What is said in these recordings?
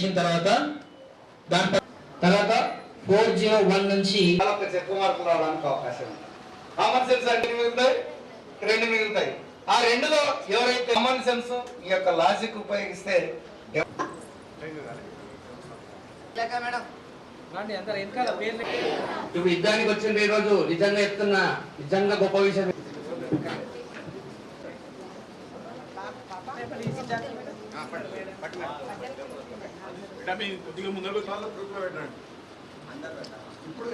వచ్చిన తర్వాత దాని తర్వాత ఫోర్ జీరో వన్ నుంచి ఎక్కువ మార్కులు రావడానికి అవకాశం ఉంది. కామన్ సెన్స్ అంటే మిగులుతాయి? రెండు మిగులుతాయి. ఆ రెండులో ఎవరైతే కామన్ సెన్స్ ఈ యొక్క లాజిక్ ఉపయోగిస్తే ఇప్పుడు యుద్ధానికి వచ్చింది ఈ రోజు నిజంగా చెప్తున్నా నిజంగా గొప్ప విషయం. కొద్దిగా ముందర పెట్టండి ఇప్పుడు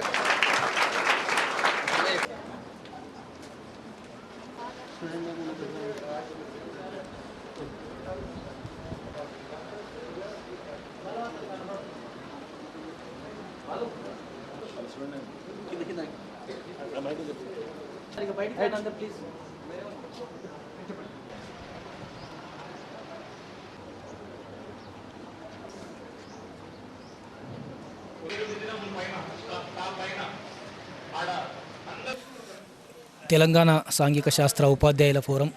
కింద కింద బయటకు ప్లీజ్ తెలంగాణ సాంఘిక శాస్త్ర ఉపాధ్యాయుల ఫోరం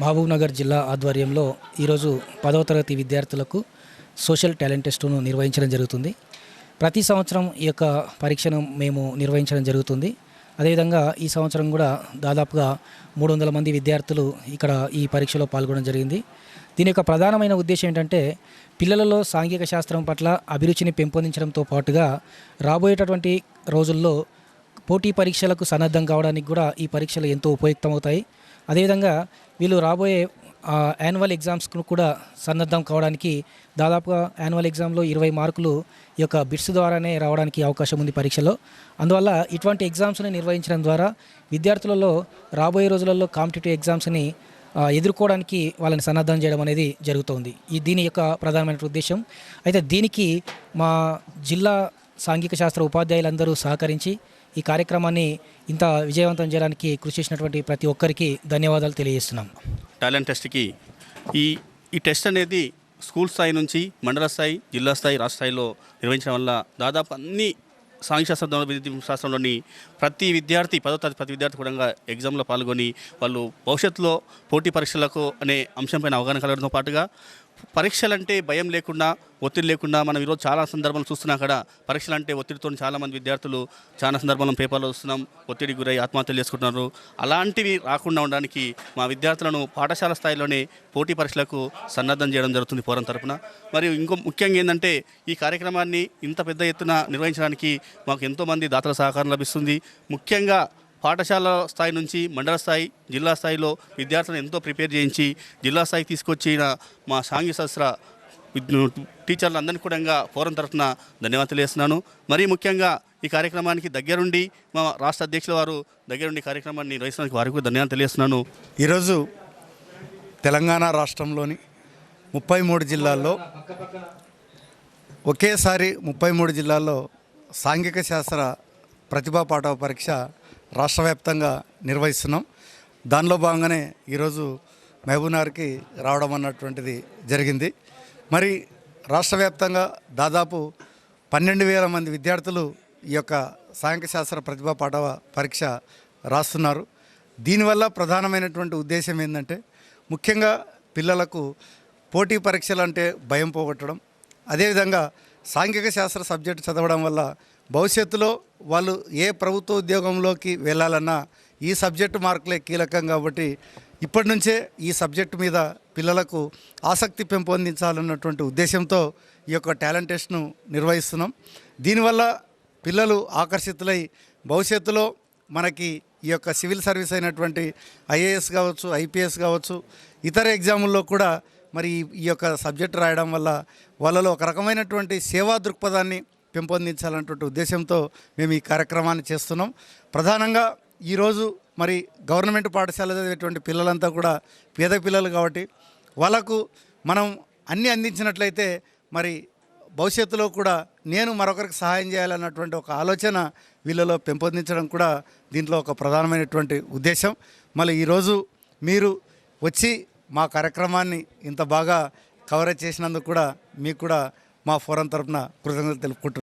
మహబూబ్నగర్ జిల్లా ఆధ్వర్యంలో ఈరోజు పదవ తరగతి విద్యార్థులకు సోషల్ టాలెంట్ టెస్టును నిర్వహించడం జరుగుతుంది. ప్రతి సంవత్సరం ఈ యొక్క పరీక్షను మేము నిర్వహించడం జరుగుతుంది. అదేవిధంగా ఈ సంవత్సరం కూడా దాదాపుగా మూడు వందల మంది విద్యార్థులు ఇక్కడ ఈ పరీక్షలో పాల్గొనడం జరిగింది. దీని యొక్క ప్రధానమైన ఉద్దేశం ఏంటంటే పిల్లలలో సాంఘిక శాస్త్రం పట్ల అభిరుచిని పెంపొందించడంతో పాటుగా రాబోయేటటువంటి రోజుల్లో పోటీ పరీక్షలకు సన్నద్ధం కావడానికి కూడా ఈ పరీక్షలు ఎంతో ఉపయుక్తమవుతాయి. అదేవిధంగా వీళ్ళు రాబోయే యాన్యువల్ ఎగ్జామ్స్కు కూడా సన్నద్ధం కావడానికి దాదాపుగా యాన్యువల్ ఎగ్జామ్లో ఇరవై మార్కులు ఈ యొక్క బిట్స్ ద్వారానే రావడానికి అవకాశం ఉంది పరీక్షలో. అందువల్ల ఇటువంటి ఎగ్జామ్స్ని నిర్వహించడం ద్వారా విద్యార్థులలో రాబోయే రోజులలో కాంపిటేటివ్ ఎగ్జామ్స్ని ఎదుర్కోవడానికి వాళ్ళని సన్నద్ధం చేయడం అనేది జరుగుతోంది. ఈ దీని యొక్క ప్రధానమైన ఉద్దేశం. అయితే దీనికి మా జిల్లా సాంఘిక శాస్త్ర ఉపాధ్యాయులందరూ సహకరించి ఈ కార్యక్రమాన్ని ఇంత విజయవంతం చేయడానికి కృషి చేసినటువంటి ప్రతి ఒక్కరికి ధన్యవాదాలు తెలియజేస్తున్నాం. టాలెంట్ టెస్ట్కి ఈ ఈ టెస్ట్ అనేది స్కూల్ స్థాయి నుంచి మండల స్థాయి జిల్లా స్థాయి రాష్ట్ర స్థాయిలో నిర్వహించడం వల్ల దాదాపు అన్ని సాంఘిక విద్య శాస్త్రంలోని ప్రతి విద్యార్థి పదో తరగతి ప్రతి విద్యార్థి కూడా ఎగ్జామ్లో పాల్గొని వాళ్ళు భవిష్యత్తులో పోటీ పరీక్షలకు అనే అంశంపైన అవగాహన కలగడంతో పాటుగా పరీక్షలంటే భయం లేకుండా ఒత్తిడి లేకుండా మనం ఈరోజు చాలా సందర్భాలు చూస్తున్నాం అక్కడ. పరీక్షలంటే ఒత్తిడితో చాలామంది విద్యార్థులు చాలా సందర్భాలను పేపర్లో చూస్తున్నాం. ఒత్తిడి గురై ఆత్మహత్యలు చేసుకుంటున్నారు. అలాంటివి రాకుండా ఉండడానికి మా విద్యార్థులను పాఠశాల స్థాయిలోనే పోటీ పరీక్షలకు సన్నద్ధం చేయడం జరుగుతుంది పోరం తరపున. మరియు ఇంకో ముఖ్యంగా ఏంటంటే ఈ కార్యక్రమాన్ని ఇంత పెద్ద ఎత్తున నిర్వహించడానికి మాకు ఎంతోమంది దాతల సహకారం లభిస్తుంది. ముఖ్యంగా పాఠశాల స్థాయి నుంచి మండల స్థాయి జిల్లా స్థాయిలో విద్యార్థులను ఎంతో ప్రిపేర్ చేయించి జిల్లా స్థాయికి తీసుకొచ్చిన మా సాంఘిక శాస్త్ర టీచర్లు అందరినీ కూడా ఫోరం తరఫున ధన్యవాదాలు తెలియజేస్తున్నాను. మరీ ముఖ్యంగా ఈ కార్యక్రమానికి దగ్గరుండి మా రాష్ట్ర అధ్యక్షుల వారు దగ్గరుండి కార్యక్రమాన్ని నిర్వహించడానికి వారికి కూడా ధన్యవాదాలు తెలియజేస్తున్నాను. ఈరోజు తెలంగాణ రాష్ట్రంలోని ముప్పై మూడు జిల్లాల్లో ఒకేసారి ముప్పై మూడు జిల్లాల్లో సాంఘిక శాస్త్ర ప్రతిభా పాఠవ పరీక్ష రాష్ట్ర వ్యాప్తంగా నిర్వహిస్తున్నాం. దానిలో భాగంగానే ఈరోజు మహబూబ్నగర్కి రావడం అన్నటువంటిది జరిగింది. మరి రాష్ట్ర వ్యాప్తంగా దాదాపు పన్నెండు వేల మంది విద్యార్థులు ఈ యొక్క సాంఘిక శాస్త్ర ప్రతిభా పాఠవ పరీక్ష రాస్తున్నారు. దీనివల్ల ప్రధానమైనటువంటి ఉద్దేశం ఏంటంటే ముఖ్యంగా పిల్లలకు పోటీ పరీక్షలు అంటే భయం పోగొట్టడం. అదేవిధంగా సాంఘిక శాస్త్ర సబ్జెక్టు చదవడం వల్ల భవిష్యత్తులో వాళ్ళు ఏ ప్రభుత్వ ఉద్యోగంలోకి వెళ్ళాలన్నా ఈ సబ్జెక్టు మార్కులే కీలకం కాబట్టి ఇప్పటి నుంచే ఈ సబ్జెక్టు మీద పిల్లలకు ఆసక్తి పెంపొందించాలన్నటువంటి ఉద్దేశంతో ఈ యొక్క టాలెంట్ టెస్ట్ను నిర్వహిస్తున్నాం. దీనివల్ల పిల్లలు ఆకర్షితులై భవిష్యత్తులో మనకి ఈ యొక్క సివిల్ సర్వీస్ అయినటువంటి ఐఏఎస్ కావచ్చు ఐపీఎస్ కావచ్చు ఇతర ఎగ్జాముల్లో కూడా మరి ఈ- యొక్క సబ్జెక్ట్ రాయడం వల్ల వాళ్ళలో ఒక రకమైనటువంటి సేవా దృక్పథాన్ని పెంపొందించాలన్నటువంటి ఉద్దేశంతో మేము ఈ కార్యక్రమాన్ని చేస్తున్నాం. ప్రధానంగా ఈరోజు మరి గవర్నమెంట్ పాఠశాల చదివేటువంటి పిల్లలంతా కూడా పేద పిల్లలు కాబట్టి వాళ్ళకు మనం అన్నీ అందించినట్లయితే మరి భవిష్యత్తులో కూడా నేను మరొకరికి సహాయం చేయాలన్నటువంటి ఒక ఆలోచన వీళ్ళలో పెంపొందించడం కూడా దీంట్లో ఒక ప్రధానమైనటువంటి ఉద్దేశం. మళ్ళీ ఈరోజు మీరు వచ్చి మా కార్యక్రమాన్ని ఇంత బాగా కవరేజ్ చేసినందుకు కూడా మీకు కూడా మా ఫోరం తరపున కృతజ్ఞతలు తెలుపుకుంటున్నాను